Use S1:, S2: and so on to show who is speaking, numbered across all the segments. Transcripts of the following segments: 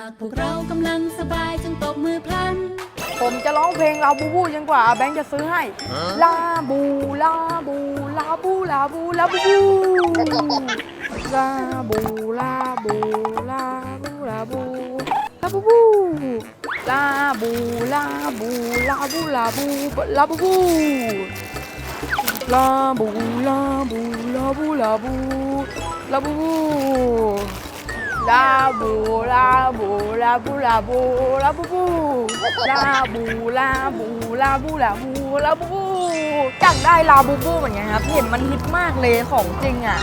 S1: ากพวกเรากำลังสบายจงตบมือพลัน
S2: ผมจะร้องเพลงลาบูบูจนกว่าแบงค์จะซื้อให้ ลาบูลาบูลาบูลาบูลาบูบูลาบูลาบูลาบูลาบูลาบูบูลาบูลาบูลาบูลาบูลาบูบูลาบูลาบูลาบูลาบูลาบูบูลาบูลาบู ลาบูลาบูลาบูบูลาบูลาบูลาบูลาบูลาบูบูอยากได้ลาบูบูเหมือนกันครับเห็นมันฮิตมากเลยของจริงอะ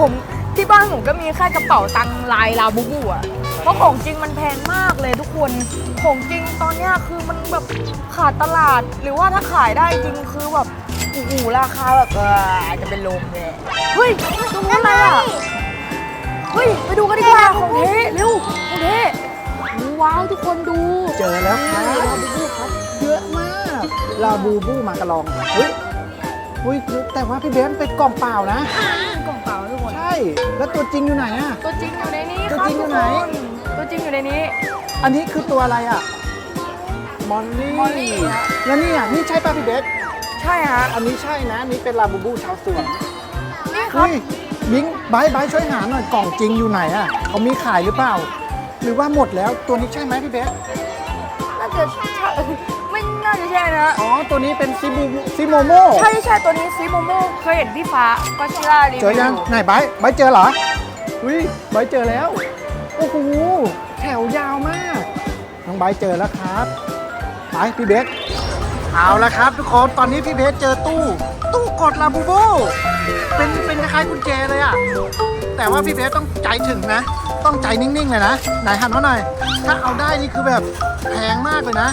S2: ผมที่บ้านผมก็มีแค่กระเป๋าตังค์ลายลาบูบูอะเพราะของจริงมันแพงมากเลยทุกคนของจริงตอนเนี้ยคือมันแบบขาดตลาด หรือว่าถ้าขายได้จริงคือแบบโอ้โหราคาแบบเออจะเป็นลมเลยเฮ้ยตรงนั้นอะไรอะเฮ้ย ไปดูกันดีกว่าของเทเร็วของเท ว้าวทุกคนดู
S3: เจอแล้วครับ
S2: ลาบูบูครับ
S3: เยอะมากลาบูบูมากระลองเฮ้ยอุ้ยแต่ว่าพี่เบนเป็นกล่องเปล่านะ
S2: กล่องเปล่าทุกคน
S3: ใช่แล้วตัวจริงอยู่ไหนอะ
S2: ตัวจริงอยู่ในนี้ค
S3: ตัว
S2: รับ
S3: จริงอยู่ไหน
S2: ทุกคนตัวจริงอยู่ในนี้
S3: อันนี้คือตัวอะไรอะมอนลี่
S2: มอลลี่ฮะ
S3: แล้วนี่อะนี่ใช่ป่ะพี่เบน
S2: ใช่ฮะ
S3: อันนี้ใช่นะนี่เป็นลาบูบูชาวสวน
S2: นี่ครับ
S3: เฮ้ยบิงบายบายช่วยหาหน่อยกล่องจริงอยู่ไหนอะเขามีขายหรือเปล่า หรือว่าหมดแล้วตัวนี้ใช่ไหมพี่เบน
S2: น่าจะใช่ไม่น่าจะใช่นะ
S3: อ๋อ ตัวนี้เป็นซิบูซิโมโม
S2: ใช่ใช่ตัวนี้ซีโมโมเคยเห็นพี่ฟ้าก็ชิล่ารีวิว
S3: เจอยังไหนบายบายเจอเหรออุ้ยบายเจอแล้ว โอ้โห แถวยาวมาก น้องไบร์ทเจอแล้วครับไปพี่เบสเอาละครับทุกคนตอนนี้พี่เบสเจอตู้ ตู้กดลาบูบูเป็นเป็นคล้ายๆกุญแจเลยอะแต่ว่าพี่เบสต้องใจถึงนะ ต้องใจนิ่งๆเลยนะไหนหันมาหน่อย ถ้าเอาได้นี่คือแบบแพงมากเลยนะ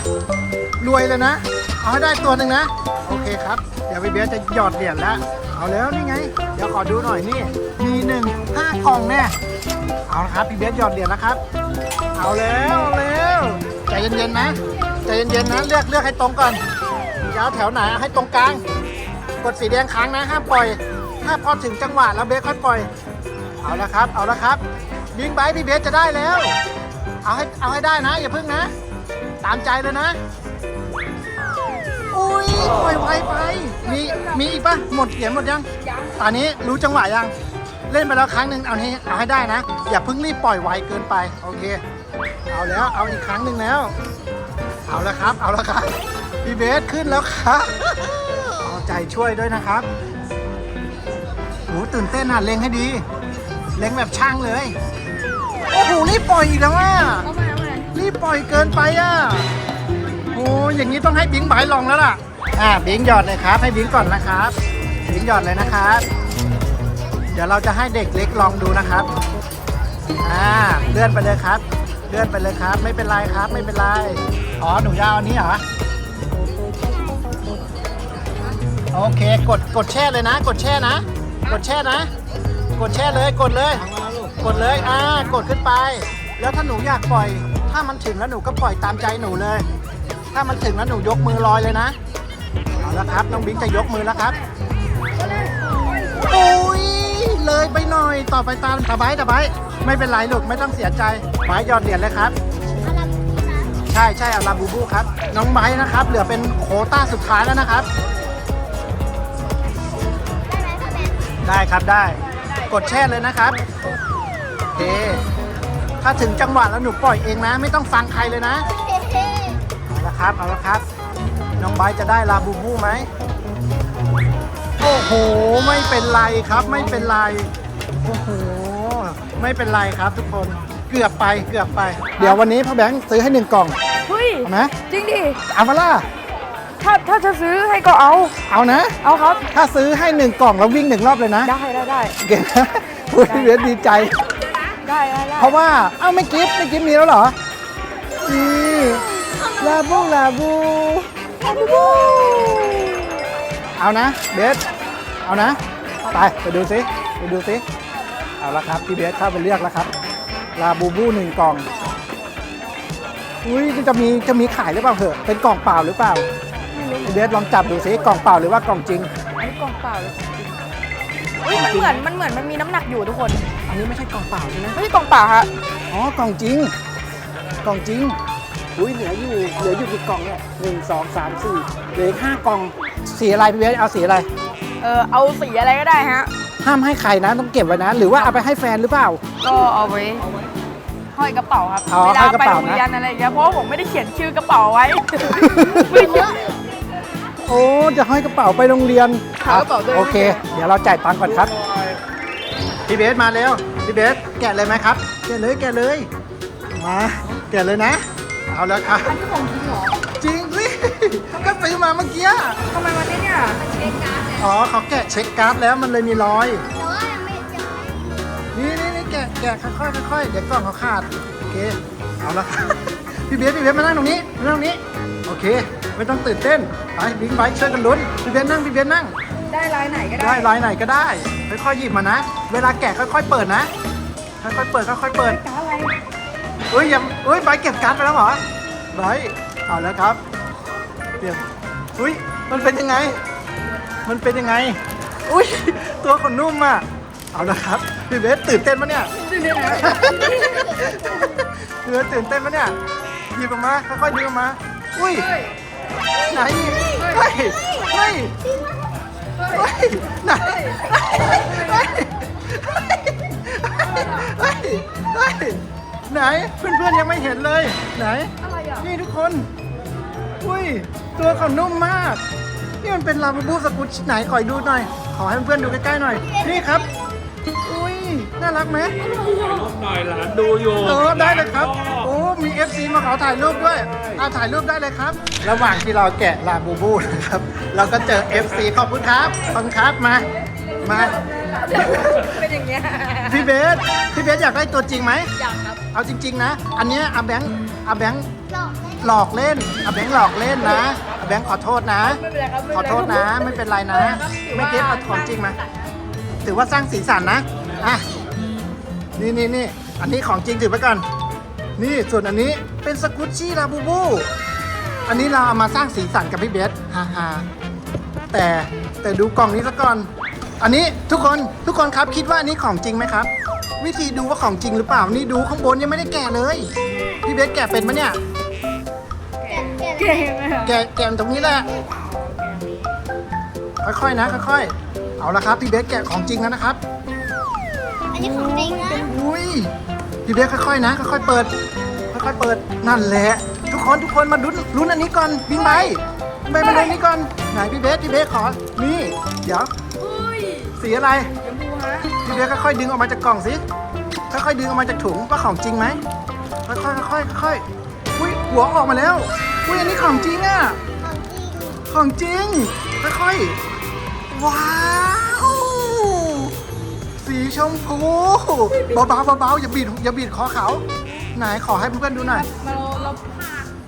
S3: รวยเลยนะ เอาให้ได้ตัวหนึ่งนะ โอเคครับ เดี๋ยวพี่เบสจะหยอดเหรียญแล้ว เอาแล้วนี่ไง เดี๋ยวขอดูหน่อยนี่ มีหนึ่งห้ากล่องแน่เอาละครับพี่เบสหยอดเหรียญแล้วครับ เอาแล้วเอาแล้วใจเย็นๆนะใจเย็นๆนะเลือกเลือกให้ตรงก่อนจะเอาแถวไหนให้ตรงกลาง กดสีแดงค้างนะห้ามปล่อย ถ้าพอถึงจังหวะแล้วเบสค่อยปล่อย เอาละครับ เอาละครับ บิงไบค์พี่เบสจะได้แล้ว เอาให้เอาให้ได้นะ อย่าพึ่งนะ ตามใจเลยนะ อุ้ยปล่อยไวไป มีมีอีกปะหมดเหรียญหมดยัง ตอนนี้รู้จังหวะยัง เล่นไปแล้วครั้งหนึ่งเอาให้เอาให้ได้นะ อย่าเพิ่งรีบปล่อยไวเกินไป โอเค เอาแล้ว เอาอีกครั้งหนึ่งแล้ว เอาและครับ เอาและครับ พี่เบสขึ้นแล้วครับ เอาใจช่วยด้วยนะครับโหตื่นเต้นอะเล็งให้ดี เล็งแบบช่างเลย โอ้โหรีบปล่อยอีกแล้วอะ
S2: เอามาเอามา
S3: รีบปล่อยเกินไปอะโอ้อย่างนี้ต้องให้บิงบายลองแล้วล่ะ อ่าบิงหยอดเลยครับ ให้บิงก่อนนะครับบิงหยอดเลยนะครับ เดี๋ยวเราจะให้เด็กเล็กลองดูนะครับ อ่าเลื่อนไปเลยครับ เลื่อนไปเลยครับ ไม่เป็นไรครับ ไม่เป็นไรอ๋อหนูยาวอันนี้เหรอโอเค กดกดแช่เลยนะ กดแช่นะ กดแช่นะ กดแช่เลยกดเลย กดเลยอ่ากดขึ้นไป แล้วถ้าหนูอยากปล่อย ถ้ามันถึงแล้วหนูก็ปล่อยตามใจหนูเลย ถ้ามันถึงแล้วหนูยกมือลอยเลยนะเอาละครับน้องบิงจะยกมือแล้วครับโอ้ยเลยไปหน่อยต่อไปตามตาไบตาไบไม่เป็นไรลูกไม่ต้องเสียใจไบหยอดเหรียญเลยครับใช่ใช่อาลาบูบูครับ น้องไบนะครับ เหลือเป็นโคต้าสุดท้ายแล้วนะครับ ได้ครับได้ กดแช่เลยนะครับ เค ถ้าถึงจังหวะแล้วหนูปล่อยเองนะ ไม่ต้องฟังใครเลยนะ เอาละครับ เอาละครับ น้องไบร์ทจะได้ลาบูบูไหม โอ้โห ไม่เป็นไรครับ ไม่เป็นไร โอ้โห ไม่เป็นไรครับทุกคน เกือบไป เกือบไป เดี๋ยววันนี้พ่อแบงค์ซื้อให้หนึ่งกล่อง
S2: เฮ้ย
S3: เอาไหม
S2: จริงดิ
S3: เอามาล่ะ
S2: ถ้าถ้าจะซื้อให้ก็เอา
S3: เอานะ
S2: เอาครับ
S3: ถ้าซื้อให้หนึ่งกล่องแล้ววิ่งหนึ่งรอบเลยนะ
S2: ได้ได้ได้
S3: เก่งนะพูดพี่เวสดีใจ
S2: ได้ได้ได้
S3: เพราะว่าเอ้าไม่กิฟต์ไม่กิฟต์มีแล้วเหรอนี่ลาบูลาบูลาบูบูเอานะเบสเอานะ ไปไปดูซิไปดูซิเอาละครับพี่เบสเข้าไปเลือกแล้วครับ ลาบูบูหนึ่งกล่องอุ้ยจะมีจะมีขายหรือเปล่าเหอะเป็นกล่องเปล่าหรือเปล่าพี่เบสลองจับดูซิกล่องเปล่าหรือว่ากล่องจริง
S2: อันนี้กล่องเปล่าเลยเฮ้ยมันเหมือนมันเหมือนมันมีน้ำหนักอยู่ทุกคน
S3: อั นนี้ไม่ใช่กล่องเปล่าใช่ไหม
S2: ไม่ใช่กล่องเปล่าฮะ
S3: อ๋อกล่องจริง กล่องจริง อุ้ยเหลืออยู่เหลืออยู่กี่กล่องเนี่ยหนึ่งสองสามสี่เหลืออีกห้ากล่องสีอะไรพี่เบสเอาสีอะไร
S2: เออเอาสีอะไรก็ได้ฮะ
S3: ห้ามให้ใครนะต้องเก็บไว้นะ หรือว่าเอาไปให้แฟนหรือเปล่า
S2: ก็เอาไว้ห้อยกระเป๋าครับ
S3: อ๋อ
S2: เวลา
S3: ห้อยกระ
S2: ไป
S3: เป๋า
S2: โรง
S3: นะ
S2: เรียนอะไรอย่างเงี้ยเพราะว่าผมไม่ได้เขียนชื่อกระเป๋าไว้ ไม่ได้เขียน
S3: โอ้จะห้อยกระเป๋าไปโรงเรียน
S2: หากระเป๋าด้วย
S3: โอเค เดี๋ยวเราจ่ายตังค์ก่อนครับ พี่เบสมาเร็วพี่เบสแกะเลยไหมครับ แกะเลยแกะเลยมาแกะเลยนะ เอาแล้วครับ
S2: อันนี้ของจริงเหรอ
S3: จริงสิก็ซื้อมาเมื่อกี้
S2: ทำไมวันนี้เนี่ย
S3: อ๋อเขาแกะเช็คการ์ดแล้วมันเลยมีรอยนี่นี่นี่แกะแกะค่อยๆค่อยๆเดี๋ยวกล่องเขาขาดโอเคเอาละครับพี่เบสพี่เบสมานั่งตรงนี้มานั่งตรงนี้โอเค ไม่ต้องตื่นเต้นไปบิ๊กไบค์ช่วยกันลุ้นพี่เบสนั่งพี่เบสนั่ง
S2: ได้ลายไหนก็
S3: ได้
S2: ได้
S3: ลายไหนก็ได้ค่อยๆหยิบมานะ เวลาแกะค่อยๆเปิดนะ ค่อยๆเปิดค่อยๆเปิด
S2: การอะไร
S3: เอ้ยยังเอ้ยใบเก็บการ์ดไปแล้วเหรอใบเอาแล้วครับเปลี่ยนอุ้ยมันเป็นยังไง มันเป็นยังไง อุ้ยตัวขนนุ่มอะเอาละครับพี่เบสตื่นเต้นปะเนี่ยพี่เบสตื่นเต้นปะเนี่ยหยิบออกมาค่อยๆดึงออกมา อุ้ยไหนเฮ้ยเฮ้ย เฮ้ยไหนเฮ้ยเฮ้ยเฮ้ยไหนเพื่อนๆยังไม่เห็นเลย ไหน
S2: อะไรอะ
S3: นี่ทุกคน อุ้ย ตัวเขานุ่มมาก นี่มันเป็นลาบูบูสกุชไหนขอดูหน่อย ขอให้เพื่อนๆดูใกล้ๆหน่อย นี่ครับ อุ้ย น่ารักไหม
S4: รูปหน่อยหลานดูอยู่
S3: เออได้เลยครับ โอ้ มี FC มาขอถ่ายรูปด้วยเอาถ่ายรูปได้เลยครับ ระหว่างที่เราแกะลาบูบูนะครับ เราก็เจอ FC ขอบคุณครับขอบคุณครับมา มา
S2: เป็นอย่างเงี้ย
S3: พี่เบส พี่เบสอยากได้ตัวจริงไหม
S2: อยากครับ
S3: เอาจริง ๆ นะ อันเนี้ยอาแบงค์อาแบงค์หลอกเล่นอาแบงค์หลอกเล่นนะอาแบงค์ขอโทษนะ
S2: ไม่เป็นไรครับ
S3: ขอโทษนะ ไม่เป็นไรนะ ไม่เก็ตเอาของจริงมา ถือว่าสร้างสีสันนะ อะ นี่นี่นี่ อันนี้ของจริงถือไปก่อน นี่ส่วนอันนี้เป็นสกุชชี่ลาบูบู อันนี้เราเอามาสร้างสีสันกับพี่เบสฮ่าฮ่าแต่แต่ดูกล่องนี้ซะก่อน อันนี้ทุกคนทุกคนครับคิดว่าอันนี้ของจริงไหมครับ วิธีดูว่าของจริงหรือเปล่านี่ดูข้างบนยังไม่ได้แกะเลย พี่เบสแกะเป็นไหมเนี่ย
S2: เก่งไหมครับ
S3: แกะแกะตรงนี้แหละ ค่อยๆนะค่อยๆ เอาละครับพี่เบสแกะของจริงแล้วนะครับ
S5: อันนี้ของจริงนะ
S3: อุ้ย พี่เบสค่อยๆนะค่อยๆเปิด ค่อยๆเปิดนั่นแหละ ทุกคนทุกคนมาลุ้นลุ้นอันนี้ก่อนบิงไบบิงไบมาลุ้นอันนี้ก่อนไหนพี่เบสพี่เบสขอนี่เดี๋ยว
S2: อุ้ย
S3: สีอะไร
S2: ชมพูฮะ
S3: พี่เบสค่อยๆดึงออกมาจากกล่องสิค่อยๆดึงออกมาจากถุงว่าของจริงไหมค่อยๆค่อยๆค่อยๆอุ้ยหัวออกมาแล้วอุ้ยอันนี้ของจริงอะของจริงค่อยๆว้าวสี ชมพูเบาๆเบาๆอย่าบีดอย่าบีดคอเขา ไหนขอให้เพื่อนๆดูหน่อย
S2: เราเรา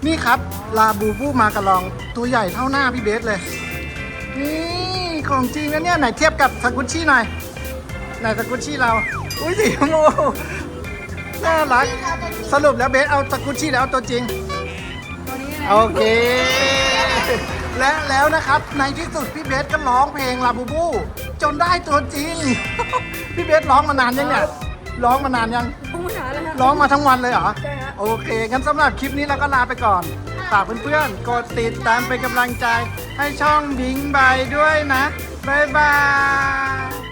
S3: นี่ครับ ลาบูบูมากระลองตัวใหญ่เท่าหน้าพี่เบสเลย นี่ของจริงนะเนี่ยไหนเทียบกับสกุชชี่หน่อย ไหนสกุชชี่เรา อุ้ยสีชมพูน่ารัก สรุปแล้วเบสเอาสกุชชี่แล้วเอาตัวจริง
S2: ตัวนี้นะ
S3: โอเค และแล้วนะครับในที่สุดพี่เบสก็ร้องเพลงลาบูบู จนได้ตัวจริง พี่เบสร้องมานานยังเนี่ยร้องมานานยัง
S2: ผู้หาแล้วฮะ
S3: ร้องมาทั้งวันเลยเหรอ
S2: ใช่ฮะ
S3: โอเคงั้นสำหรับคลิปนี้เราก็ลาไปก่อนฝากเพื่อนๆกดติดตามเป็นกำลังใจให้ช่องบิงบายด้วยนะบ๊ายบาย